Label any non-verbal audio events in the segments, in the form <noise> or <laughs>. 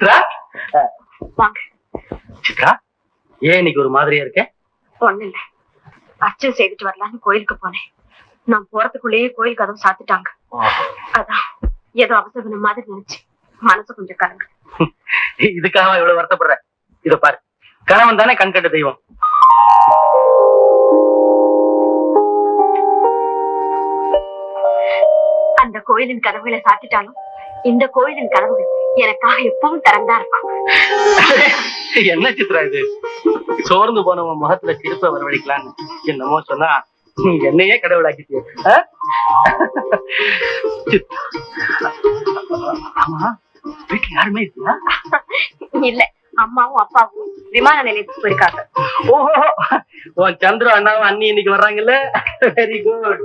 சித்ரா? வாங்க. சித்ரா ஏன் இன்னைக்கு ஒரு மாதிரியா இருக்க? ஒண்ணு இல்ல. அர்ச்சனை செய்துட்டு வரலான்னு கோயிலுக்கு போனேன். நான் போறதுக்குள்ளேயே கோயில் கதவு சாத்திட்டாங்க. அதான். ஏதோ அவசரம் மாதிரி நினைச்சு மனசு கொஞ்சம் கலங்க. <laughs> இதுக்காக இவ்வளவு வருத்தப்படுற? இத பாரு. கணவன் தானே கண் கண்ட தெய்வம். அந்த கோயிலின் கதவுகளை சாத்திட்டாலும் இந்த கோயிலின் கதவுகள் எனக்காக எப்பவும் திறந்தா இருக்கும். என்ன சித்ரா இது? சோர்ந்து போனவன் முகத்துல சிரிப்ப வரவழைக்கலான்னு என்னமோ சொன்னா நீ என்னையே கடவுளாக்கிட்டிய. ஆமா வீட்டுல யாருமே இல்லையா? இல்ல அம்மாவும் அப்பாவும் விமான நிலையத்துக்கு போயிருக்காங்க. ஓஹோ உன் சந்திர அண்ணாவும் அண்ணி இன்னைக்கு வர்றாங்கல்ல? வெரி குட்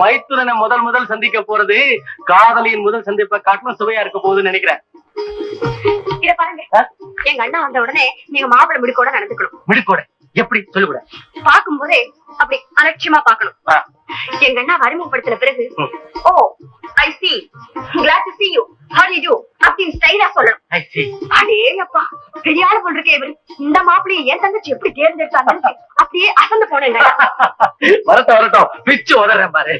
மைத்துனனை முதல் முதல் சந்திக்க போறது காதலியின் முதல் சந்திப்பை காட்டிலும் சுவையா இருக்க போகுதுன்னு நினைக்கிறேன். இத பாருங்க? எங்க அண்ணா வந்த உடனே நீங்க மாப்பிள்ளை முடிக்கோட நடந்துக்கணும். மிடுக்கோட? எப்படி? சொல்லிவிட பார்க்கும் போதே அப்படி அலட்சியமா பார்க்கணும். எங்க அண்ணா அறிமுகப்படுத்தின பிறகு. ஓ. I see glad to see you. How do you? do ஸ்டைலா சொல்லணும். அடே அப்பா பெரிய ஆளு போல் இருக்கே இவரு. இந்த மாப்பிள்ளையை என் தங்கச்சி எப்படி தேர்ந்தெடுத்தாங்க <laughs> அப்படியே அசந்து போனேங்க வரட்டும் வரட்டும். பிச்சு உதறேன் பாரு?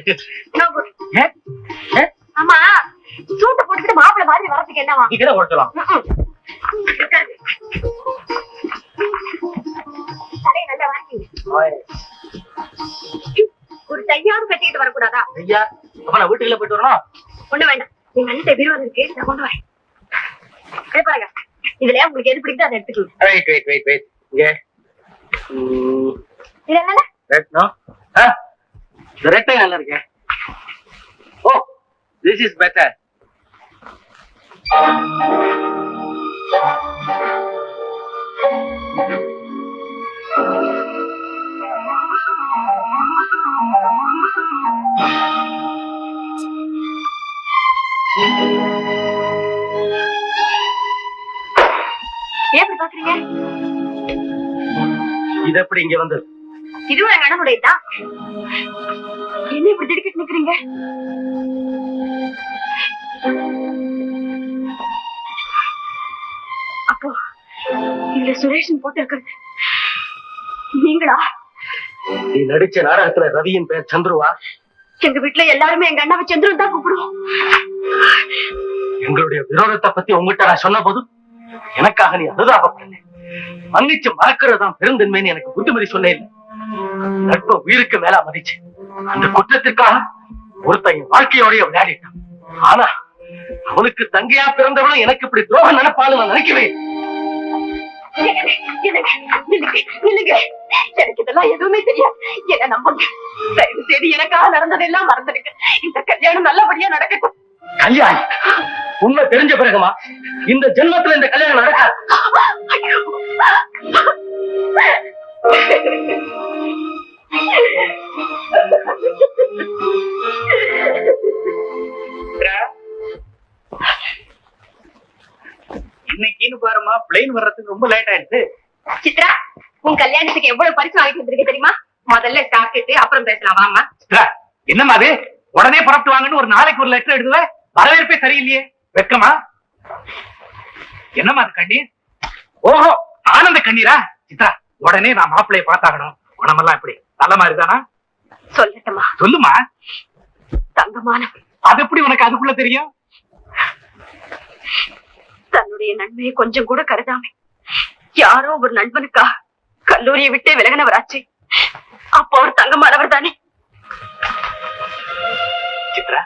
ஆமா. சூட்டை போட்டுக்கிட்டு மாப்பிள்ளை மாதிரி வரதுக்கு என்னவா? நீ ம்ம். இருக்காது. தலையை நல்லா வாங்கி ஒரு தையாவது கட்டிட்டு வரக்கூடாதா? ஐயா அப்ப நான் வீட்டுக்குள்ள போயிட்டு வரணும்? ஒண்ணு வேண்டாம். எங்க அண்ணன் பீரோல இருக்கு. நான் கொண்டு வரேன் பாருங்க. இதுல உங்களுக்கு எது பிடிக்குதோ அதை எடுத்துக்கலாம் வெயிட் வெயிட் வெயிட் வெயிட் இங்க. இது no? ஆ, இந்த ரெட்டை நல்லா இருக்கே. ஓ. திஸ் இஸ் பெட்டர் ஏன் பாக்குறீங்க இது எப்படி இங்க வந்தது? இதுவும் எங்க அண்ணனுடைய தான் என்ன இப்படி திடுக்கிட்டு நிக்கிறீங்க? இதுல சுரேஷன் போட்டு இருக்கிறது நீங்களா? நீ நடிச்ச நாடகத்துல ரவியின் பேர் சந்துருவா? எங்க வீட்டுல எல்லாருமே எங்க அண்ணாவை சந்திரன் தான் கூப்பிடுவோம். எங்களுடைய விரோதத்தை பத்தி உங்ககிட்ட நான் சொன்ன போது எனக்காக நீ அனுதாபப்படல. மன்னிச்சு மறக்கிறது தான் பெருந்தன்மைன்னு எனக்கு புத்திமதி சொன்னே இல்லை நட்பு உயிருக்கு மேல மதிச்சு. அந்த குற்றத்திற்காக ஒருத்தன் என் வாழ்க்கையோடய விளையாடிட்டான். ஆனா அவனுக்கு தங்கையா பிறந்தவளும் எனக்கு இப்படி துரோகம் நினைப்பான்னு நான் நினைக்கவே எனக்கு இதெல்லாம் எதுவுமே தெரியாது. என்ன நம்புங்க. தயவு செய்து எனக்காக நடந்ததெல்லாம் மறந்துடுங்க. இந்த கல்யாணம் நல்லபடியா நடக்கட்டும். கல்யாணம்? உண்மை தெரிஞ்ச பிறகுமா? இந்த ஜென்மத்துல இந்த கல்யாணம் நடக்காது. ரொம்ப லேட் ஆயிடுச்சு. சித்ரா உன் கல்யாணத்துக்கு எவ்வளவு பரிசு வாங்கிட்டு வந்திருக்க தெரியுமா? முதல்ல சாப்பிட்டு அப்புறம் பேசலாம். வாமா சித்ரா, என்னம்மா அது? உடனே புறப்பட்டு வாங்கன்னு ஒரு நாளைக்கு ஒரு லெட்டர் எழுதுவ வரவேற்பே சரியில்லையே. வெக்கமா என்னம்மா அது கண்ணீர்? ஓஹோ ஆனந்த கண்ணீரா? சித்ரா உடனே நான் மாப்பிள்ளைய பார்த்தாகணும். குணமெல்லாம் எப்படி? நல்ல மாதிரி தானா சொல்லட்டுமா சொல்லுமா தங்கமான அது எப்படி உனக்கு அதுக்குள்ள தெரியும்? தன்னுடைய நன்மையை கொஞ்சம் கூட கருதாம. யாரோ ஒரு நண்பனுக்கா கல்லூரியை விட்டே விலகினவராச்சு. அப்போ அவர் தங்கமானவர் தானே? சித்ரா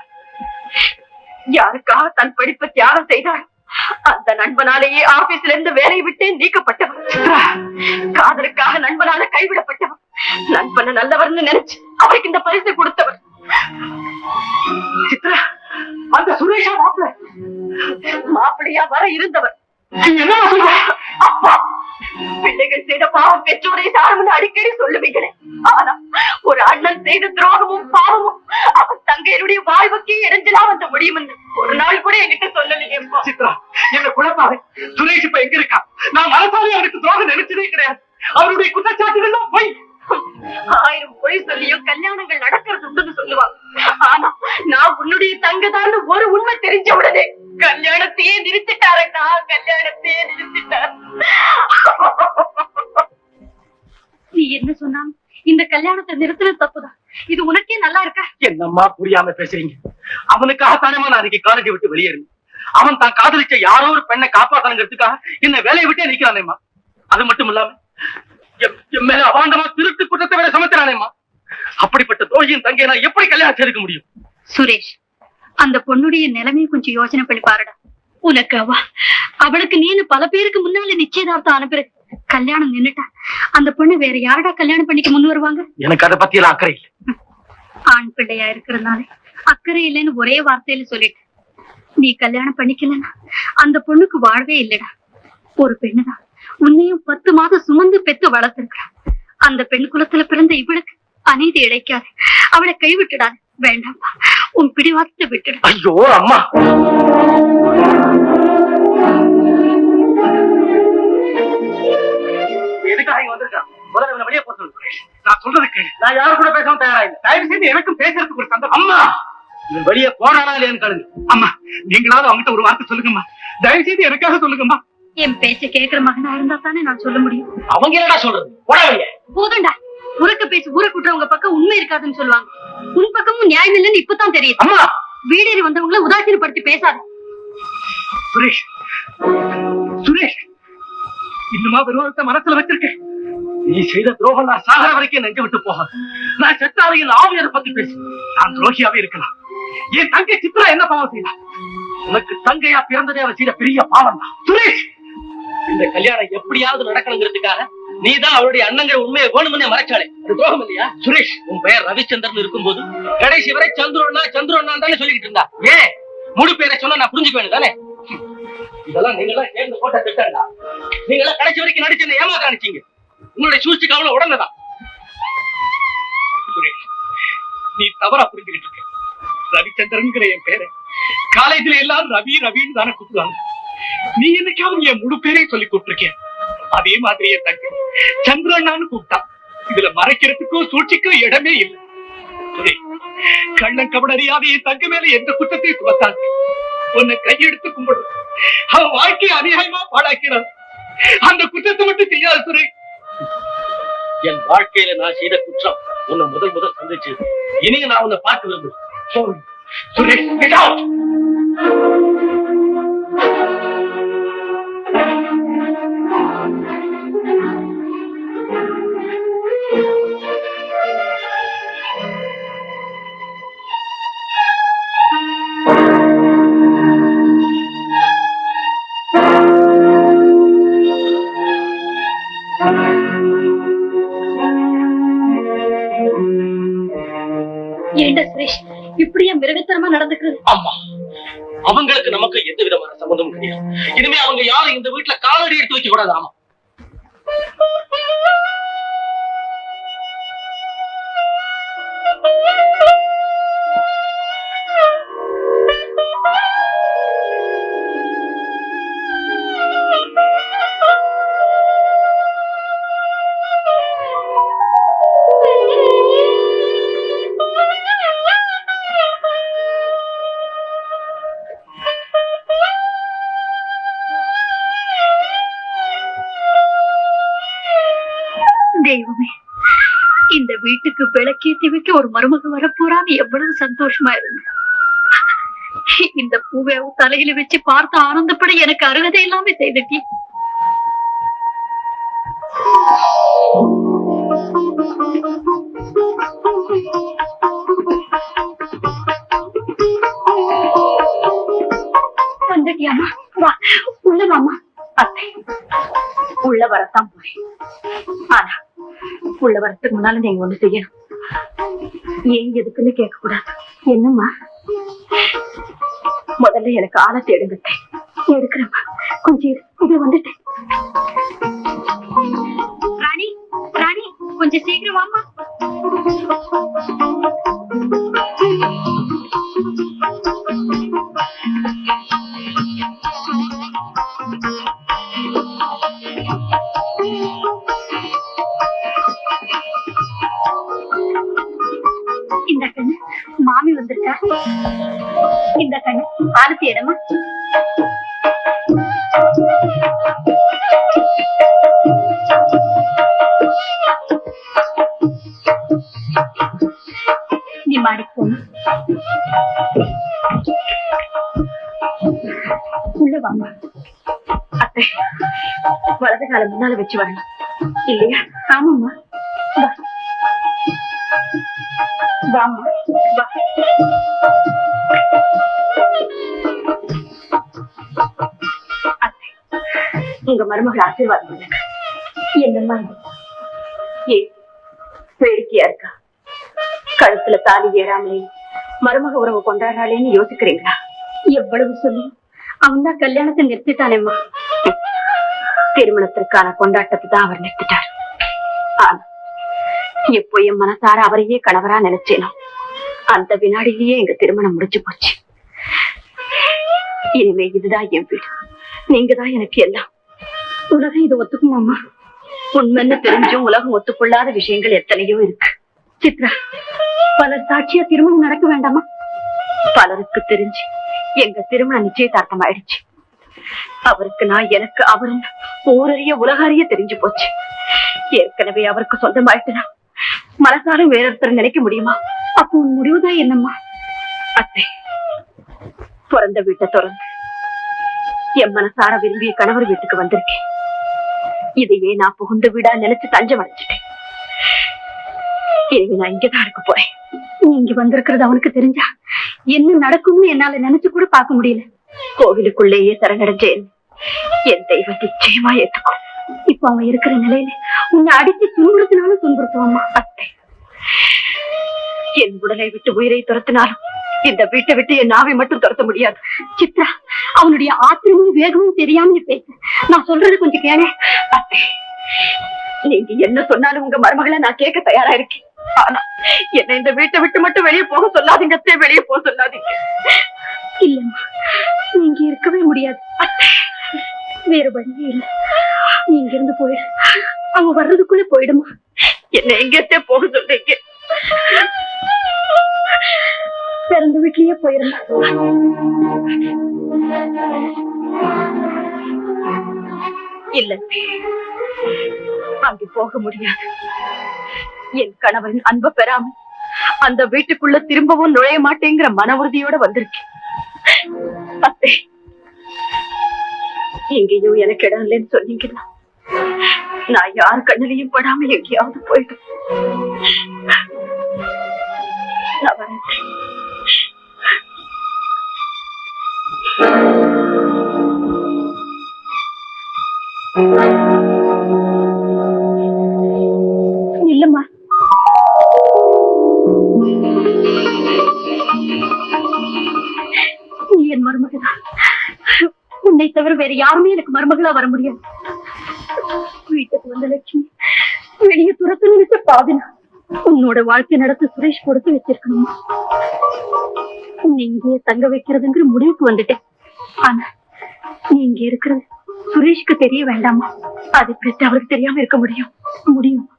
யாருக்காக தன் படிப்பை தியாகம் செய்தார்? அந்த நண்பனாலேயே ஆபீஸ்ல இருந்து வேலையை விட்டே நீக்கப்பட்டவர். காதலுக்காக நண்பனால கைவிடப்பட்டவர். நண்பனை நல்லவர்னு நினைச்சு அவருக்கு இந்த பரிசு கொடுத்தவர். சித்ரா அந்த சுரேஷா மாப்பிள்ள. மாப்பிள்ளையா வர இருந்தவர். பிள்ளைகள் செய்த பாவம் பெற்றோரை சாரம்னு அடிக்கடி சொல்லுவீங்களே ஆனா ஒரு அண்ணன் செய்த துரோகமும் பாவமும் அவன் தங்கையனுடைய வாழ்வுக்கே இடைஞ்சலா வந்து முடியும் ஒரு நாள் கூட என்கிட்ட சொல்லலையே சித்ரா என்ன குழப்பாரு சுரேஷ் இப்ப எங்க இருக்கா நான் மனசாலே அவனுக்கு துரோகம் நினைச்சதே கிடையாது. அவருடைய குற்றச்சாட்டுகள் தான் போய் ஆயிரம் பொய் சொல்லியும் கல்யாணங்கள் நடக்கிறது உண்டுன்னு சொல்லுவாங்க. ஆனா நான் உன்னுடைய தங்கதான்னு ஒரு உண்மை தெரிஞ்ச உடனே கல்யாணத்தையே நிறுத்திட்டாரக்கா கல்யாணத்தையே நிறுத்திட்டார். நீ என்ன சொன்னாலும் இந்த கல்யாணத்தை நிறுத்தினது தப்புதான். இது உனக்கே நல்லா இருக்கா? என்னம்மா புரியாம பேசுறீங்க. அவனுக்காகத்தானமா நான் அன்னைக்கு காலேஜ் விட்டு வெளியேறணும் அவன் தான் காதலிச்ச யாரோ ஒரு பெண்ணை காப்பாத்தணுங்கிறதுக்காக என்ன வேலையை விட்டே நிக்கிறானேம்மா. அது மட்டும் இல்லாம என் மேல அவாண்டமா திருட்டு குற்றத்தை வேற சமைக்கிறானேம்மா அப்படிப்பட்ட தோழியின் தங்கையை நான் எப்படி கல்யாணம் செய்துக்க முடியும்? சுரேஷ் அந்த பொண்ணுடைய நிலைமையை கொஞ்சம் யோசனை பண்ணி பாருடா. உனக்கு அவ அவளுக்கு நீனு பல பேருக்கு முன்னால நிச்சயதார்த்தம் அனுப்புற கல்யாணம் நின்னுட்டா. அந்த பொண்ணு வேற யாரடா கல்யாணம் பண்ணிக்க முன் வருவாங்க? எனக்கு அதை பத்தி எல்லாம் அக்கறை இல்லை. ஆண் பிள்ளையா இருக்கிறதுனால அக்கறை இல்லைன்னு ஒரே வார்த்தையில சொல்லிட்டு நீ கல்யாணம் பண்ணிக்கலன்னா அந்த பொண்ணுக்கு வாழ்வே இல்லடா. ஒரு பெண்ணுதான். உன்னையும் பத்து மாதம் சுமந்து பெத்து வளர்த்திருக்கிறா அந்த பெண் குலத்துல பிறந்த இவளுக்கு அநீதி இழைக்காது. அவளை கைவிட்டுடாது. வேண்டாம்ப்பா உன் பிடிவாதத்தை விட்டுடு. ஐயோ அம்மா. நான் சொல்றது கேளு. நான் யாரு கூட பேசாம தயாரா இல்லை. தயவு செய்து எனக்கும் பேசுறதுக்கு ஒரு சந்தர்ப்பம். அம்மா. இவன் வெளியே போறானா இல்லையான்னு கேளுங்க. அம்மா நீங்களாவது அவங்ககிட்ட ஒரு வார்த்தை சொல்லுங்கம்மா. தயவு செய்து எனக்காக சொல்லுங்கம்மா. என் பேச்ச கேக்குற மகனா இருந்தா தானே நான் சொல்ல முடியும். அவங்க என்னடா சொல்றது? போடாதீங்க போதும்டா. உறக்க பேசி ஊரை குட்டுறவங்க பக்கம் உண்மை இருக்காதுன்னு சொல்லுவாங்க. உன் பக்கமும் நியாயம் இல்லைன்னு இப்பதான் தெரியுது. அம்மா! வீடேறி வந்தவங்கள உதாசீனப்படுத்தி பேசாத. சுரேஷ். சுரேஷ்! இன்னுமா விரோதத்தை மனசுல வச்சிருக்கேன். நீ செய்த துரோகம் நான் சாகர வரைக்கும் நெஞ்சு விட்டு போக நான் செத்தாவையில் ஆவியரை பத்தி பேசு நான் துரோகியாவே இருக்கலாம். என் தங்கை சித்ரா என்ன பாவம் செய்தா? உனக்கு தங்கையா பிறந்ததே அவ செய்த பெரிய பாவம் தான் சுரேஷ்! இந்த கல்யாணம் எப்படியாவது நடக்கணுங்கிறதுக்காக நீதான் அவருடைய அண்ணங்கிற உண்மையை வேணும்னே மறைச்சாலே அது துரோகம் இல்லையா? சுரேஷ் உன் பெயர் ரவிச்சந்திரன் இருக்கும்போது கடைசி வரை சந்திரன்னா சந்திரன்னா தானே சொல்லிக்கிட்டு இருந்தா. ஏன்? முழு பேரை சொன்னா நான் புரிஞ்சுக்க வேணும் தானே? இதெல்லாம் நீங்க எல்லாம் சேர்ந்து போட்ட திட்டம்டா நீங்க எல்லாம் கடைசி வரைக்கும் நடிச்சு என்ன ஏமாத்த நினைச்சீங்க உங்களுடைய சூழ்ச்சி கவனம் உடனேதான். சுரேஷ், நீ தவறா புரிஞ்சுக்கிட்டு இருக்க. ரவிச்சந்திரன் என் பேரை காலேஜ்ல எல்லாரும் ரவி ரவின்னு தானே கூப்பிடுவாங்க. நீ என்னைக்காவது என் முழு பேரையும் சொல்லி கூப்பிட்டுருக்கேன் அதே மாதிரி என் தங்கை சந்திரண்ணான்னு கூப்பிட்டா இதுல மறைக்கிறதுக்கும் சூழ்ச்சிக்கும் இடமே இல்லை. சுரேஷ், கள்ளம் கபட அறியாத என் தங்க மேல எந்த குற்றத்தையும் சுமத்தாது. உன்னை கையெடுத்து கும்பிடு. அவன் வாழ்க்கையை அநியாயமா பாழாக்கிறான். அந்த குற்றத்தை மட்டும் செய்யாத சுரே என் வாழ்க்கையில நான் செய்த குற்றம் உன்னை முதல் முதல் சந்திச்சு இனிய நான் உன்னை பார்க்க விரும்புறேன் சுரேஷ் அவங்களுக்கு நமக்கு எந்த விதமான சம்பந்தமும் கிடையாது. இனிமே அவங்க யாரும் இந்த வீட்டுல காலடி எடுத்து வைக்க கூடாது? ஆமா. தெய்வமே வீட்டுக்கு விளக்கேத்தி வைக்க ஒரு மருமக வரப்போறான்னு எவ்வளவு சந்தோஷமா இருந்து இந்த பூவை தலையில வச்சு பார்த்து ஆனந்தப்பட எனக்கு அருகதை எல்லாமே செய்துட்டி. வந்துட்டியாமா வா உள்ள வாமா அத்தை உள்ள வரத்தான் போறேன். ஆனா உள்ள வரத்துக்கு முன்னால நீங்க ஒண்ணு செய்யணும். ஏன் எதுக்குன்னு கேட்க கூடாது என்னம்மா? முதல்ல எனக்கு ஆளை தேடுங்க எடுக்கிறேம்மா. கொஞ்சம் இது வந்துட்டேன். ராணி ராணி கொஞ்சம் சீக்கிரம் வாமா பாலத்தை இடமா? நீ மாடிப்போம் உள்ள வாங்க அத்தை வலது காலம் முன்னால வச்சு வரணும். இல்லையா? ஆமாம்மா. வாமா வா. உங்க மருமகள் ஆசீர்வாதம் பண்ணுங்க. என்னம்மா ஏ வேடிக்கையா இருக்கா? கழுத்துல தாலி ஏறாமலே மருமக உறவு கொண்டாடுறாளேன்னு யோசிக்கிறீங்களா? எவ்வளவு சொல்லி? அவன் தான் கல்யாணத்தை நிறுத்திட்டானேம்மா. திருமணத்திற்கான கொண்டாட்டத்தை தான் அவர் நிறுத்திட்டார். ஆனா எப்போ என் மனசார அவரையே கணவரா நினைச்சேனோ அந்த வினாடியிலேயே எங்க திருமணம் முடிஞ்சு போச்சு. இனிமே இதுதான் என் வீடு. நீங்க தான் எனக்கு எல்லாம். உலகம் இது ஒத்துக்குமாமா உண்மைன்னு தெரிஞ்சும் உலகம் ஒத்துக்கொள்ளாத விஷயங்கள் எத்தனையோ இருக்கு. சித்ரா பலர் சாட்சியா திருமணம் நடக்க வேண்டாமா? பலருக்கு தெரிஞ்சு எங்க திருமணம் நிச்சயதார்த்தம் ஆயிடுச்சு அவருக்கு நான் எனக்கு அவரும் ஓரறிய உலகறிய தெரிஞ்சு போச்சு. ஏற்கனவே அவருக்கு சொந்தமாயிட்டுனா? மனசாலும் வேறொருத்தர் நினைக்க முடியுமா? அப்போ உன் முடிவுதான் என்னம்மா? அத்தை பிறந்த வீட்டை திறந்து என் மனசார விரும்பிய கணவர் வீட்டுக்கு வந்திருக்கேன். இதையே நான் புகுந்த வீடா நினைச்சு தஞ்சம் அடைஞ்சிட்டேன். இனிமே நான் இங்கதான் இருக்க போறேன். நீ இங்க வந்திருக்கிறது அவனுக்கு தெரிஞ்சா என்ன நடக்கும்னு என்னால நினைச்சு கூட பார்க்க முடியல. கோவிலுக்குள்ளேயே சரணடைஞ்சேன். என் தெய்வம் நிச்சயமா ஏத்துக்கும். இப்ப அவன் இருக்கிற நிலையில உன்னை அடிச்சு துன்புறுத்தினாலும் துன்புறுத்துவாமா? அத்தை. என் உடலை விட்டு உயிரை துரத்தினாலும் இந்த வீட்டை விட்டு என் நாவை மட்டும் துரத்த முடியாது. சித்ரா அவனுடைய ஆத்திரமும் வேகமும் தெரியாம பேச. நான் சொல்றது கொஞ்சம் கேள. நீங்க என்ன சொன்னாலும் உங்க மருமகளை நான் கேட்க தயாரா இருக்கேன். ஆனா என்ன இந்த வீட்டை விட்டு மட்டும் வெளியே போக சொல்லாதீங்க அத்தை வெளியே போக சொல்லாதீங்க. இல்லம்மா நீங்க இருக்கவே முடியாது. வேற வழியே இல்ல. நீ இங்க இருந்து போயிடு அவங்க வர்றதுக்குள்ள போயிடுமா. என்ன எங்கத்தே போக சொல்றீங்க. பிறந்த வீட்லயே போயிருந்தா. இல்ல. அங்கு போக முடியாது. என் கணவரின் அன்ப பெறாம அந்த வீட்டுக்குள்ள திரும்பவும் நுழைய மாட்டேங்கிற மன உறுதியோட வந்திருக்கேன். பத்தே எங்கேயும் எனக்கு இடம் இல்லைன்னு சொன்னீங்கன்னா நான் யார் கண்ணிலையும் படாம எங்கேயாவது போயிடும். நான் வரேன். இல்லம்மா. நீ என் மருமகதான் உன்னை தவிர வேற யாருமே எனக்கு மருமகளா வர முடியாது. வீட்டுக்கு வந்த லட்சுமி வெளியே துரத்து நினைச்ச பாவினா. உன்னோட வாழ்க்கை நடத்த சுரேஷ் கொடுத்து வச்சிருக்கணுமா உன்னை இங்கேயே தங்க வைக்கிறதுங்கிற முடிவுக்கு வந்துட்டேன். ஆனா நீ இங்க இருக்கிறது சுரேஷ்க்கு தெரிய வேண்டாமா? அது பற்றி அவருக்கு தெரியாம இருக்க முடியும். முடியும்.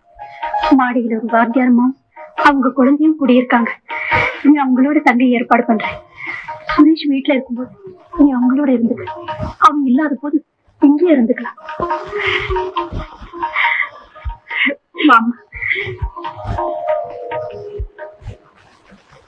மாடியில ஒரு வாத்தியாரமா அவங்க குழந்தையும் கூடியிருக்காங்க. நீ அவங்களோட தங்கை ஏற்பாடு பண்றேன். சுரேஷ் வீட்டுல இருக்கும்போது நீ அவங்களோட இருந்துக்க. அவங்க இல்லாத போது இங்கே இருந்துக்கலாம். மாமா.